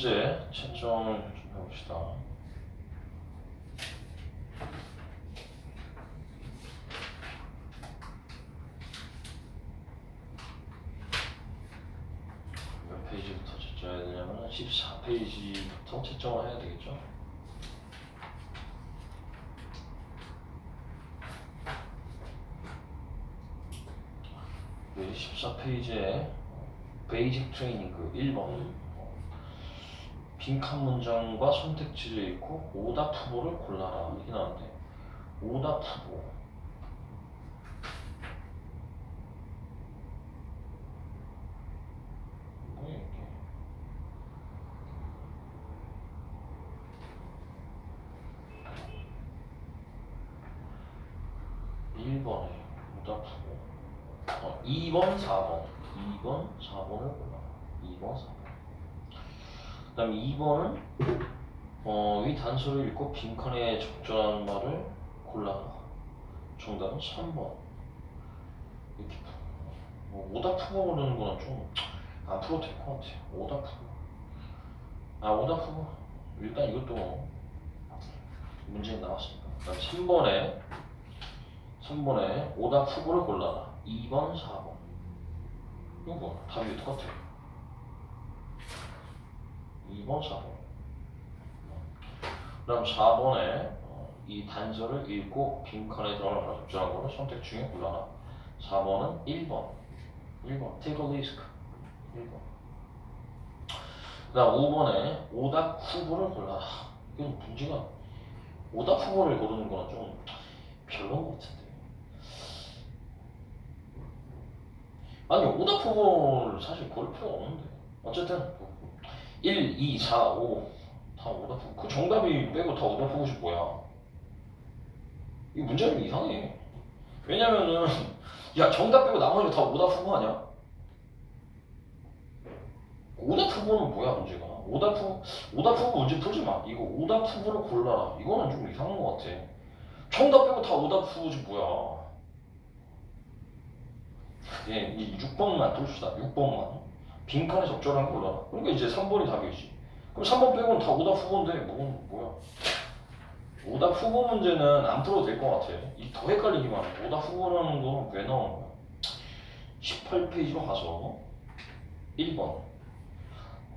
문제 채점을 좀 해봅시다. 몇 페이지부터 채점해야 되냐면 14페이지부터 채점을 해야 되겠죠? 그 14페이지에 베이직 트레이닝 그 1번 어, 빈칸 문장과 선택지를 읽고 오답 후보를 골라라 이렇게 나오는데 오답 후보 뭐야 이게 일번에 오답 후보 어, 2번, 4번. 2번, 4번을 골라. 2번, 4번. 그 다음에 2번은 어, 위 단서를 읽고 빈칸에 적절한 말을 골라. 정답은 3번. 이렇게 뭐 오답 후보 고르는 거는 좀안 풀어도 될 것 같아요. 오답 후보. 아, 오답 후보. 일단 이것도 문제에 나왔습니다. 그다음 3번에 3번에 오답 후보를 골라라. 2번, 4번. 이거 답이 똑같아요. 2번, 4번. 그 다음 4번에 이 단서를 읽고 빈칸에 들어가는 적절한 거를 선택 중에 골라라. 4번은 1번. 1번. Take a risk. 1번. 그 다음 5번에 오답 후보를 골라라. 이건 문제가 오답 후보를 고르는 거는 좀 별로인 것 같은데. 아니 오답 후보를 사실 고를 필요가 없는데 어쨌든 1, 2, 4, 5 다 오답 그 정답이 빼고 다 오답 후보지 뭐야. 이 문제가 좀 이상해. 왜냐면은 야 정답 빼고 나머지 다 오답 후보 아니야? 오답 후보는 뭐야 문제가? 오답 후보 오답 후보 문제 풀지 마. 이거 오답 후보를 골라라. 이거는 좀 이상한 것 같아. 정답 빼고 다 오답 후보지 뭐야? 예, 이 6번만 봅시다. 6번만. 빈칸에 적절한 거 골라라. 그러니까 이제 3번이 답이지. 그럼 3번 빼고는 다 오답 후보인데, 뭐, 뭐야. 오답 후보 문제는 안 풀어도 될 것 같아. 이더 헷갈리기만 해. 오답 후보라는 거는 왜 나오는 거야? 18페이지로 가서 1번.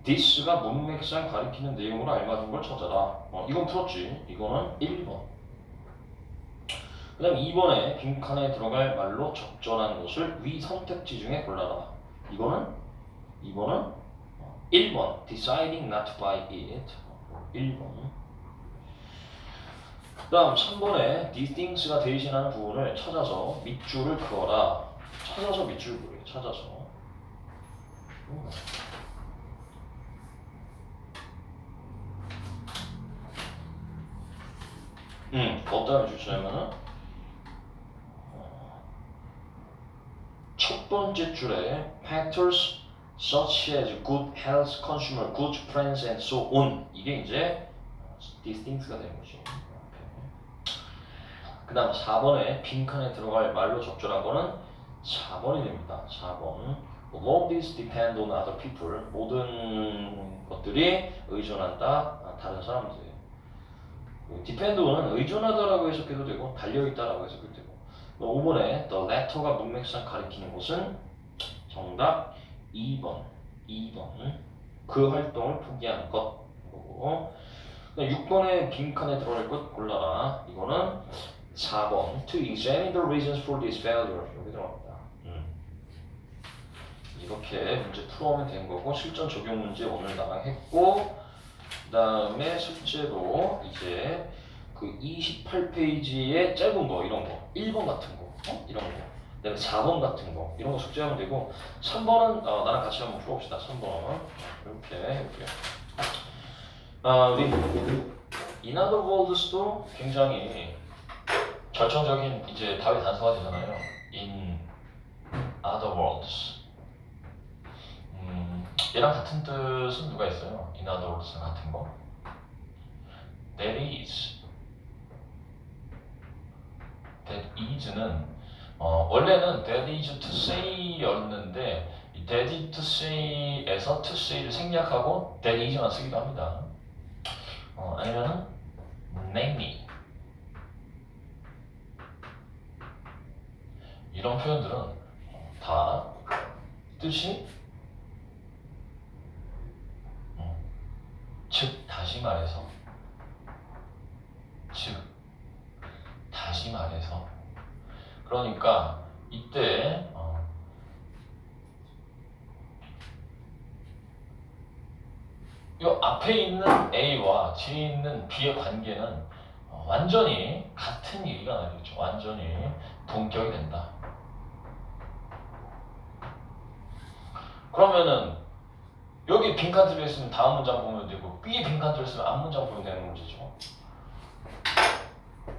this가 문맥상 가리키는 내용으로 알맞은 걸 찾아라. 어, 이건 풀었지. 이거는 1번. 그 다음 2번에 빈칸에 들어갈 말로 적절한 것을 위 선택지 중에 골라라. 이거는 2번은 1번 deciding not to buy it 1번 그 다음 3번에 these things가 대신하는 부분을 찾아서 밑줄을 그어라. 찾아서 밑줄 그래. 찾아서 음, 어떤 주시냐면은 첫 번째 줄에 factors such as good health, consumer goods, friends, and so on 이게 이제 things가 되는 거지. 그 다음 4번에 빈칸에 들어갈 말로 적절한 거는 4번이 됩니다. 4번 All these depend on other people 모든 것들이 의존한다 아, 다른 사람들 depend on은 의존하다라고 해석해도 되고 달려있다라고 해석해도 되고 5번에 the letter가 문맥상 가리키는 것은 정답 2번 2번 그 활동을 포기하는 것 거고 6번에 빈칸에 들어갈 것 골라라. 이거는 4번. To examine the reasons for this failure. 여기 들어갑니다. 음. 이렇게 문제 풀어오면 된 거고 실전 적용 문제 오늘 나랑 했고 그 다음에 실제로 이제 그 28페이지의 짧은 거 이런 거. 1번 같은 거. 어? 이런 거 그다음에 4번 같은 거 이런 거 숙제하면 되고 3번은 어, 나랑 같이 한번 풀어봅시다. 3번. 이렇게 해볼게요. 아, 우리 other words도 굉장히 결정적인 이제 답의 단서가 되잖아요. In other words 음, 얘랑 같은 뜻은 누가 있어요? In other words 같은 거? That is. That is는 어, 원래는 daddy to say에서 to say를 생략하고 daddy만 쓰기도 합니다. 어, 아니면은 name me 이런 표현들은 다 뜻이 어, 즉 다시 말해서 즉 다시 말해서 그러니까 이때 어, 요 앞에 있는 A와 뒤에 있는 B의 관계는 어, 완전히 같은 얘기가 나겠죠. 완전히 동격이 된다. 그러면은 여기 빈칸 들어있으면 다음 문장 보면 되고 B에 빈칸 들어있으면 앞 문장 보면 되는 문제죠.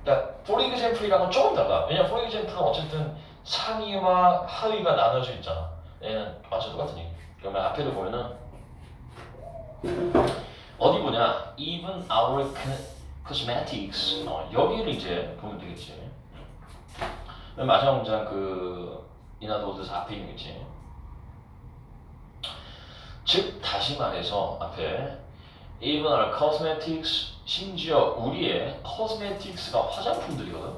그러니까 for example이랑은 조금 달라. 왜냐 for example은 어쨌든 상위와 하위가 나눠져 있잖아. 얘는 완전 얘기. 그러면 앞에를 보면은 어디 보냐? Even our co- cosmetics. 어, 여기를 이제 보면 되겠지. 맨 마지막 문장 그 앞에 있는겠지. 즉 다시 말해서 앞에 even our cosmetics 심지어 우리의 cosmetics가 화장품들이거든.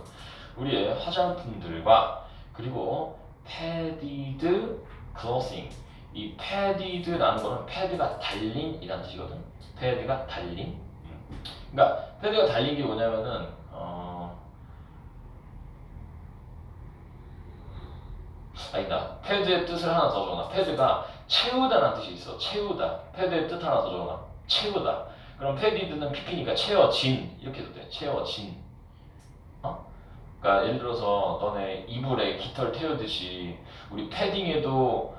우리의 화장품들과 그리고 padded clothing 이 padded라는 거는 패드가 달린이라는 뜻이거든. 패드가 달린. 음. 그러니까 패드가 달린 게 뭐냐면은 어 아니다. 패드의 뜻을 하나 더 적어놔. 패드가 채우다라는 뜻이 있어. 채우다. 패드의 뜻 하나 더 적어놔. 채우다. 그럼 패디드는 pp니까 채워진 이렇게 해도 돼. 채워진. 어? 그러니까 예를 들어서 너네 이불에 깃털 태우듯이 우리 패딩에도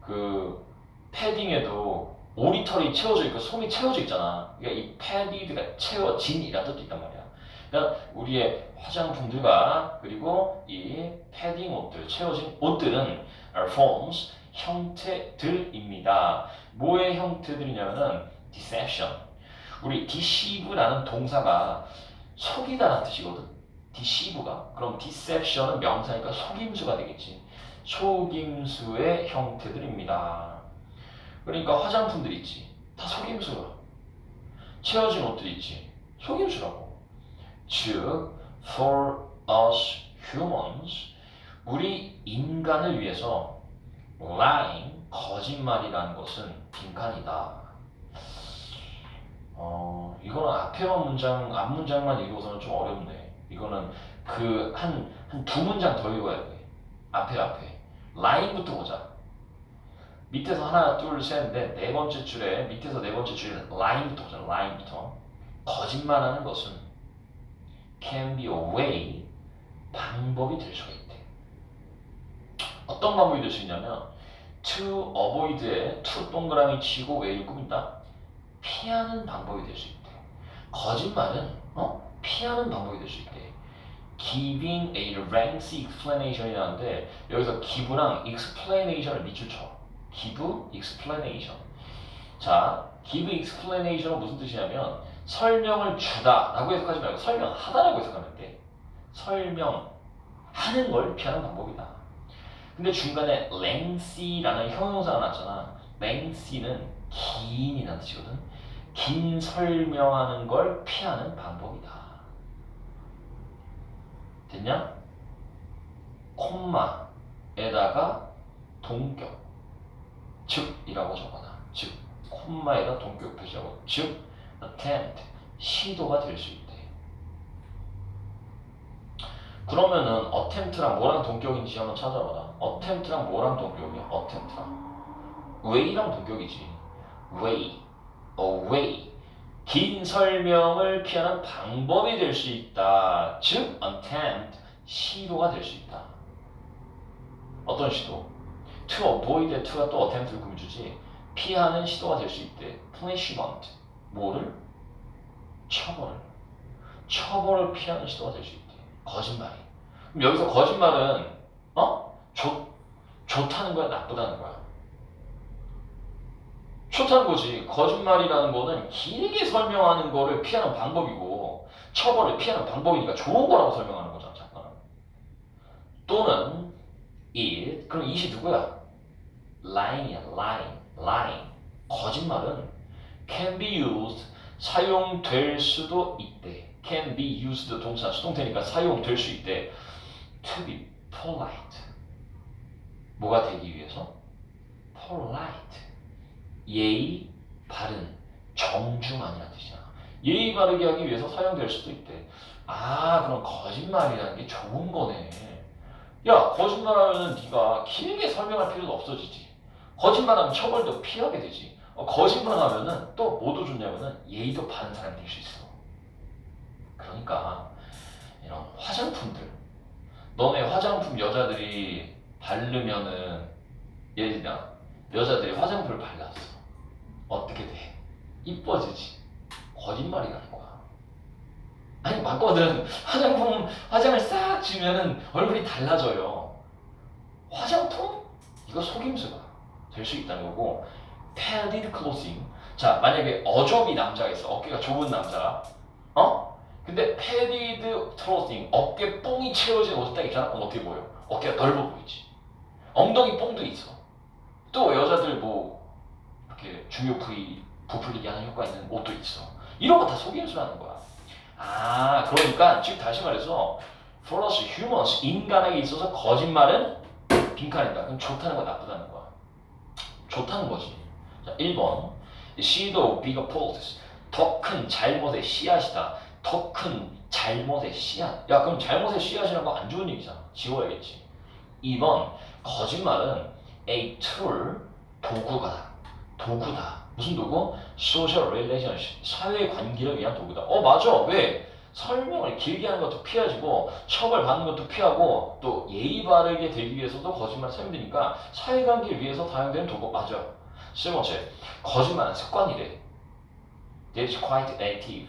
그 패딩에도 오리털이 채워져 있고 솜이 채워져 있잖아. 그러니까 이 패디드가 채워진이라는 뜻도 있단 말이야. 그러니까 우리의 화장품들과 그리고 이 패딩 옷들, 채워진 옷들은 are forms 형태들입니다. 뭐의 형태들이냐면은 deception. 우리 deceive라는 동사가 속이다라는 뜻이거든. deceive가. 그럼 deception은 명사니까 속임수가 되겠지. 속임수의 형태들입니다. 그러니까 화장품들 있지. 다 속임수야. 채워진 옷들 있지. 속임수라고. 즉, for us humans, 우리 인간을 위해서 lying, 거짓말이라는 것은 빈칸이다. 어, 이거는 앞에만 문장, 앞 문장만 읽어서는 좀 어렵네. 이거는 그 한 한 두 문장 더 읽어야 돼. 앞에 앞에. 라인부터 보자. 밑에서 하나, 둘, 셋, 넷, 네 번째 줄에 밑에서 네 번째 줄에 라인부터 보자. 라인부터. 거짓말 하는 것은 can be a way 방법이 될 수가 있대. 어떤 방법이 될 수 있냐면 to avoid에 to 동그라미 치고 왜를 꾸민다. 피하는 방법이 될 수 있대. 거짓말은 어? 피하는 방법이 될 수 있대. giving a lengthy explanation이라는데 여기서 give랑 explanation을 밑줄 쳐. give, explanation. 자, give explanation은 무슨 뜻이냐면 설명을 주다라고 해석하지 말고 설명하다라고 해석하면 돼. 설명하는 걸 피하는 방법이다. 근데 중간에 lengthy라는 형용사가 나왔잖아. lengthy는 긴이라는 뜻이거든. 긴 설명하는 걸 피하는 방법이다. 됐냐? 콤마에다가 동격 즉이라고 적어놔. 즉 콤마에다 동격 표시하고 즉 attempt 시도가 될 수 있대. 그러면은 attempt랑 뭐랑 동격인지 한번 찾아봐라. attempt랑 뭐랑 동격이야? attempt랑 way랑 동격이지. way, a way. 긴 설명을 피하는 방법이 될 수 있다. 즉 attempt 시도가 될 수 있다. 어떤 시도? to avoid to가 또 attempt를 꾸며주지. 피하는 시도가 될 수 있대. punishment. 뭐를? 처벌을. 처벌을 피하는 시도가 될 수 있대. 거짓말이. 그럼 여기서 거짓말은 어? 좋, 좋다는 거야, 나쁘다는 거야? 좋다는 거지. 거짓말이라는 거는 길게 설명하는 거를 피하는 방법이고 처벌을 피하는 방법이니까 좋은 거라고 설명하는 거잖아, 잠깐. 또는 it. 그럼 it이 누구야? lying이야, lying, lying. 거짓말은 can be used 사용될 수도 있대. can be used 동사 수동태니까 사용될 수 있대. to be polite. 뭐가 되기 위해서? polite. 예의 바른 정중한이라는 뜻이야. 예의 바르게 하기 위해서 사용될 수도 있대. 아, 그럼 거짓말이라는 게 좋은 거네. 야, 거짓말하면 네가 길게 설명할 필요도 없어지지. 거짓말하면 처벌도 피하게 되지. 어, 거짓말하면은 또 뭐도 좋냐면은 예의도 바른 사람이 될 수 있어. 그러니까 이런 화장품들, 너네 화장품 여자들이 바르면은 예를 들면 여자들이 화장품을 발랐어. 어떻게 돼? 이뻐지지. 거짓말이라는 거야. 아니 맞거든. 화장품 화장을 싹 지면은 얼굴이 달라져요. 화장품 이거 속임수가 될 수 있다는 거고 padded clothing. 자 만약에 어좁이 남자가 있어. 어깨가 좁은 남자. 어? 근데 padded clothing 어깨 뽕이 채워진 옷을 딱 입잖아. 그럼 어떻게 보여? 어깨가 넓어 보이지. 엉덩이 뽕도 있어. 또 여자들 뭐 이렇게 중요 부위 부풀리게 하는 효과 있는 옷도 있어. 이런 거 다 속임수라는 거야. 아, 그러니까 즉 다시 말해서 for us humans 인간에게 있어서 거짓말은 빈칸이다. 그럼 좋다는 거 나쁘다는 거야. 좋다는 거지. 자, 1번 She도 bigger faults 더큰 잘못의 씨앗이다. 더 큰 잘못의 씨앗. 야, 그럼 잘못의 씨앗이라는 거안 좋은 얘기잖아. 지워야겠지. 2번 거짓말은 a tool 도구가 도구다. 무슨 도구? social relationship 사회 관계를 위한 도구다. 어 맞아. 왜? 설명을 길게 하는 것도 피하지고 처벌 받는 것도 피하고 또 예의 바르게 되기 위해서도 거짓말 사용되니까 사회관계를 위해서 사용되는 도구 맞아. 세 번째 거짓말은 습관이래. That's quite addictive.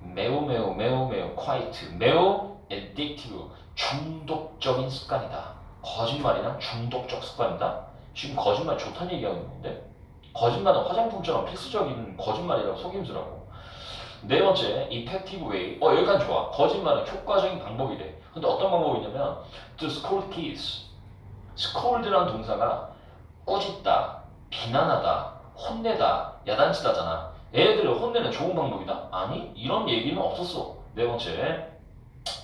매우 매우 매우 매우 quite 매우 addictive 중독적인 습관이다. 거짓말이란 중독적 습관이다. 지금 거짓말 좋다는 얘기하고 있는데 거짓말은 화장품처럼 필수적인 거짓말이라고 속임수라고. 네 번째, effective way. 어 여기까지 좋아. 거짓말은 효과적인 방법이래. 근데 어떤 방법이냐면 to scold kids. scold라는 동사가 꾸짖다, 비난하다, 혼내다, 야단치다잖아. 애들을 혼내는 좋은 방법이다? 아니 이런 얘기는 없었어. 네 번째,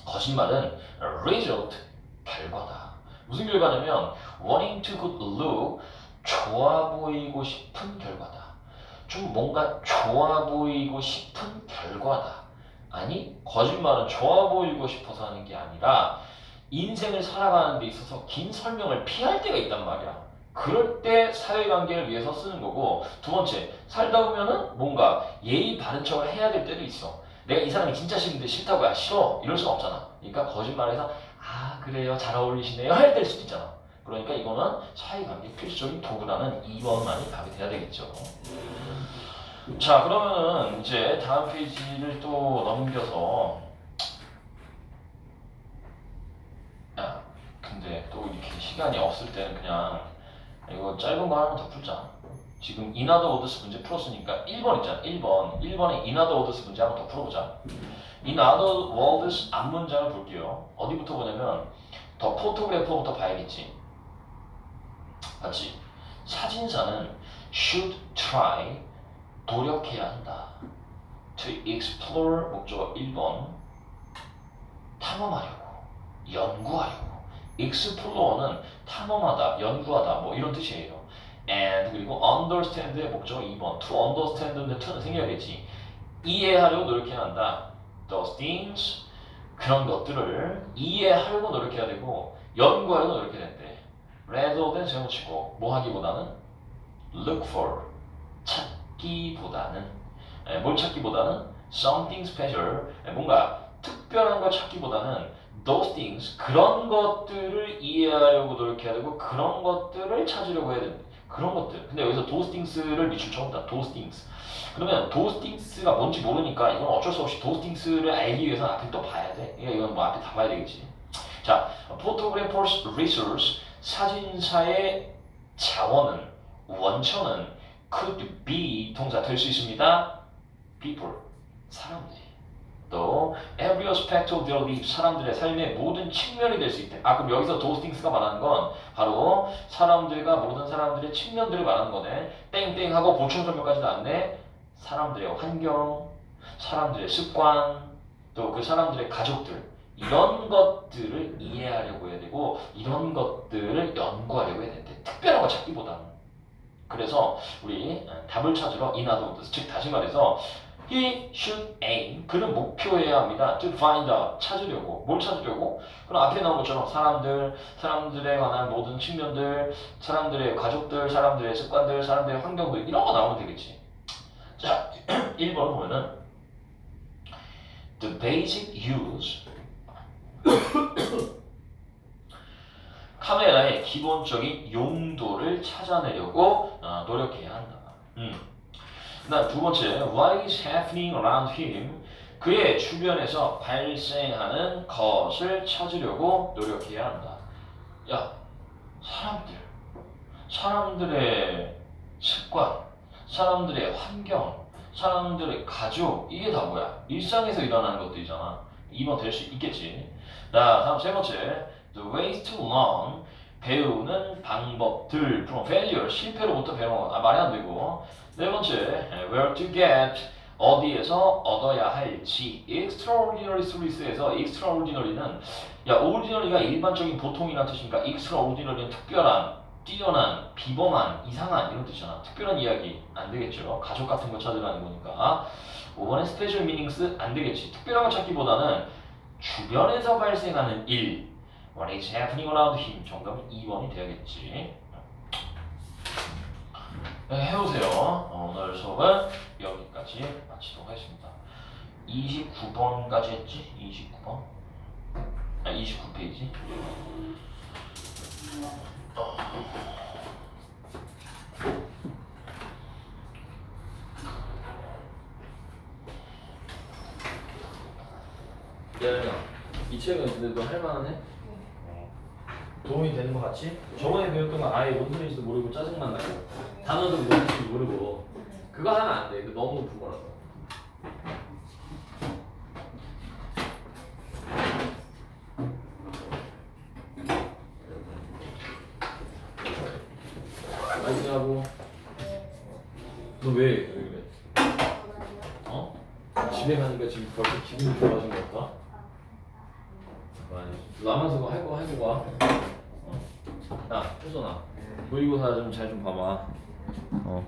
거짓말은 result 결과다. 무슨 결과냐면 wanting to good look 좋아 보이고 싶은 결과다. 좀 뭔가 좋아 보이고 싶은 결과다. 아니 거짓말은 좋아 보이고 싶어서 하는 게 아니라 인생을 살아가는 데 있어서 긴 설명을 피할 때가 있단 말이야. 그럴 때 사회관계를 위해서 쓰는 거고 두 번째 살다 보면은 뭔가 예의 바른 척을 해야 될 때도 있어. 내가 이 사람이 진짜 싫은데 싫다고 야 싫어 이럴 수는 없잖아. 그러니까 거짓말해서 아 그래요 잘 어울리시네요 할 때일 수도 있잖아. 그러니까 이거는 사회관계 필수적인 도구라는 2번만이 답이 돼야 되겠죠. 자 그러면은 이제 다음 페이지를 또 넘겨서 야 근데 또 이렇게 시간이 없을 때는 그냥 이거 짧은 거 하나만 더 풀자. 지금 인하더 워드스 문제 풀었으니까 1번 있잖아. 1번. 1번에 인하더 워드스 문제 한번 더 풀어보자. 인하더 워드스 앞 문장을 볼게요. 어디부터 보냐면 더 포토그래퍼부터 봐야겠지. 맞지? 사진사는 should try 노력해야 한다. to explore 목적어 1번 탐험하려고 연구하려고 explore는 탐험하다, 연구하다 뭐 이런 뜻이에요. and 그리고 understand의 목적어 2번 to understand인데 to는 생겨야겠지. 이해하려고 노력해야 한다. those things 그런 것들을 이해하려고 노력해야 되고 연구하려고 노력해야 된대. Rather than 세워치고 뭐 하기보다는 look for 찾기보다는 에, 뭘 찾기보다는 something special 에, 뭔가 특별한 걸 찾기보다는 those things 그런 것들을 이해하려고 노력해야 되고 그런 것들을 찾으려고 해야 된다. 그런 것들. 근데 여기서 those things를 밑줄 쳐온다. those things. 그러면 those things가 뭔지 모르니까 이건 어쩔 수 없이 those things를 알기 위해서 앞에 또 봐야 돼. 그러니까 이건 뭐 앞에 다 봐야 되겠지. 자, photographers resource 사진사의 자원은 원천은 could be 동사 될 수 있습니다. people 사람들이 또 every aspect of their life 사람들의 삶의 모든 측면이 될 수 있대. 아 그럼 여기서 those things가 말하는 건 바로 사람들과 모든 사람들의 측면들을 말하는 거네. 땡땡하고 보충 설명까지 나왔네. 사람들의 환경, 사람들의 습관, 또 그 사람들의 가족들 이런 것들을 이해하려고 해야 되고 이런 것들을 연구하려고 해야 된대. 특별한 거 찾기보다는. 그래서 우리 답을 찾으러 인하도 즉 다시 말해서 he should aim 그는 목표해야 합니다. to find out 찾으려고 뭘 찾으려고? 그럼 앞에 나온 것처럼 사람들, 사람들에 관한 모든 측면들, 사람들의 가족들, 사람들의 습관들, 사람들의 환경들 이런 거 나오면 되겠지. 자, 1번 보면은 the basic use 카메라의 기본적인 용도를 찾아내려고 어, 노력해야 한다. 음. 두 번째, what is happening around him? 그의 주변에서 발생하는 것을 찾으려고 노력해야 한다. 야, 사람들, 사람들의 습관, 사람들의 환경, 사람들의 가족, 이게 다 뭐야? 일상에서 일어나는 것들이잖아. 2번 될 수 있겠지. 자, 다음 세 번째, the ways to learn. 배우는 방법들 from failure 실패로부터 배우는 것. 아 말이 안 되고. 네 번째. Where to get. 어디에서 얻어야 할지. Extraordinary source에서 extraordinary는 야 ordinary가 일반적인 보통이라는 뜻이니까 extraordinary는 특별한 뛰어난 비범한 이상한 이런 뜻이잖아. 특별한 이야기. 안 되겠죠? 가족 같은 거 찾으라는 거니까 5번에 special meanings 안 되겠지 특별한 거 찾기보다는 주변에서 발생하는 일 is happening around him? 정답은 2번이 되겠지. 네, 해보세요. 어, 오늘 수업은 여기까지 마치도록 하겠습니다. 29번까지 했지? 29번? 아, 29페이지. 야, 이 책은 근데 너 할만하네? 도움이 되는 거 같지? 저번에 배웠던 건 아예 뭔 소리인지도 모르고 짜증만 나고 단어도 뭔지 모르고 그거 하면 안 돼. 그거 너무 거라서. 파이팅 하고 너 왜 왜 그래? 어? 집에 가니까 지금 벌써 기분이 좋아진 것 같다? 그거 할거 해보고 와 어. 야 효선아. 모의고사 좀 잘 좀 봐봐. 어